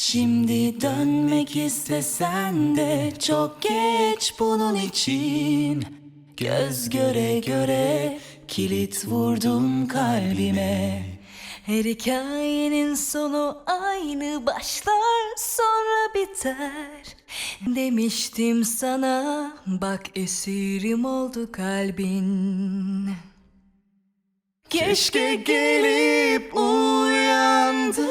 Şimdi dönmek istesen de çok geç bunun için. Göz göre göre kilit vurdum kalbime. Her hikayenin sonu aynı başlar sonra biter. Demiştim sana bak esirim oldu kalbin. Keşke gelip uyandırsan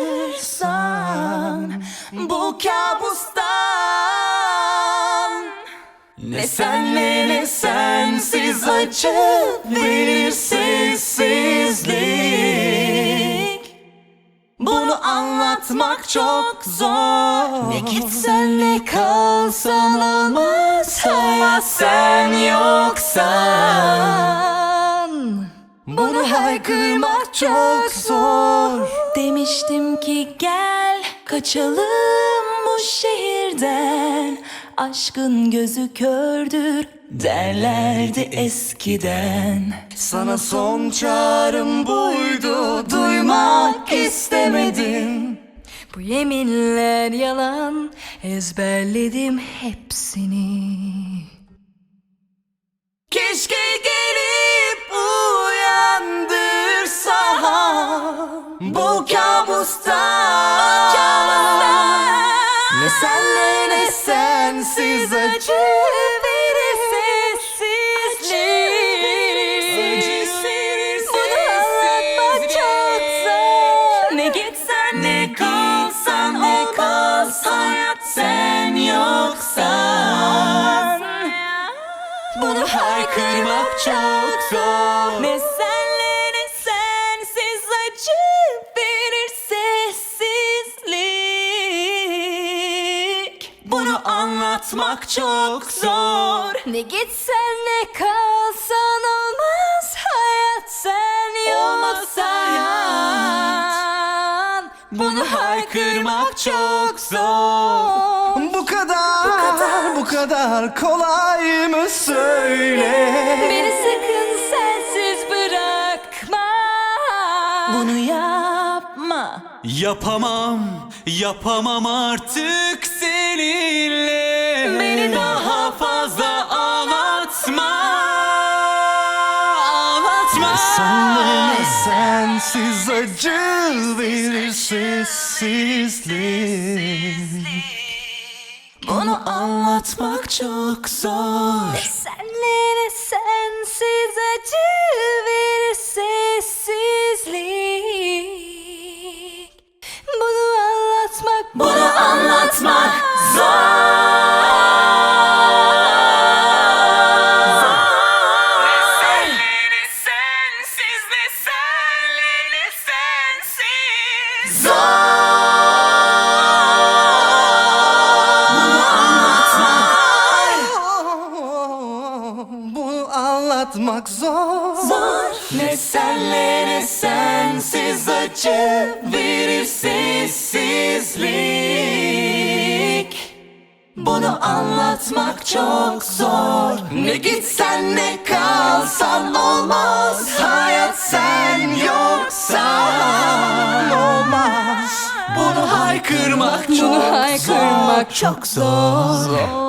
bu kabustan. Ne senle ne sensiz acı verir sessizlik. Bunu anlatmak çok zor. Ne gitsen ne kalsan olmaz. Hayat sen yoksan. Bunu haykırmak çok zor. Demiştim ki gel kaçalım bu şehirden Aşkın gözü kördür derlerdi eskiden. Sana son çağrım buydu duymak istemedim. Bu yeminler yalan ezberledim hepsini. Keşke gelip uyandırsan Bu kabustan gitsen ne kalsan olmaz hayat sen yoksan. Bunu haykırmak çok zor. Ne senle ne sensiz acı verir sessizlik. Bunu anlatmak çok zor. Ne gitsen ne kalsan Bunu haykırmak çok zor. Bu kadar, bu kadar, kolay mı söyle? Beni sakın sensiz bırakma. Bunu yapma. Yapamam, yapamam artık seninle sensiz acı verir sessizlik. Bunu anlatmak çok zor. Senle ne sensiz acı verir sessizlik. Bunu anlatmak Bunu anlatmak Bunu anlatmak zor. Zor. Ne senle ne sensiz acı verir sessizlik. Bunu anlatmak çok zor. Ne gitsen ne kalsan olmaz. Hayat sen yoksan Haykırmak çok Bunu haykırmak Çok zor. zor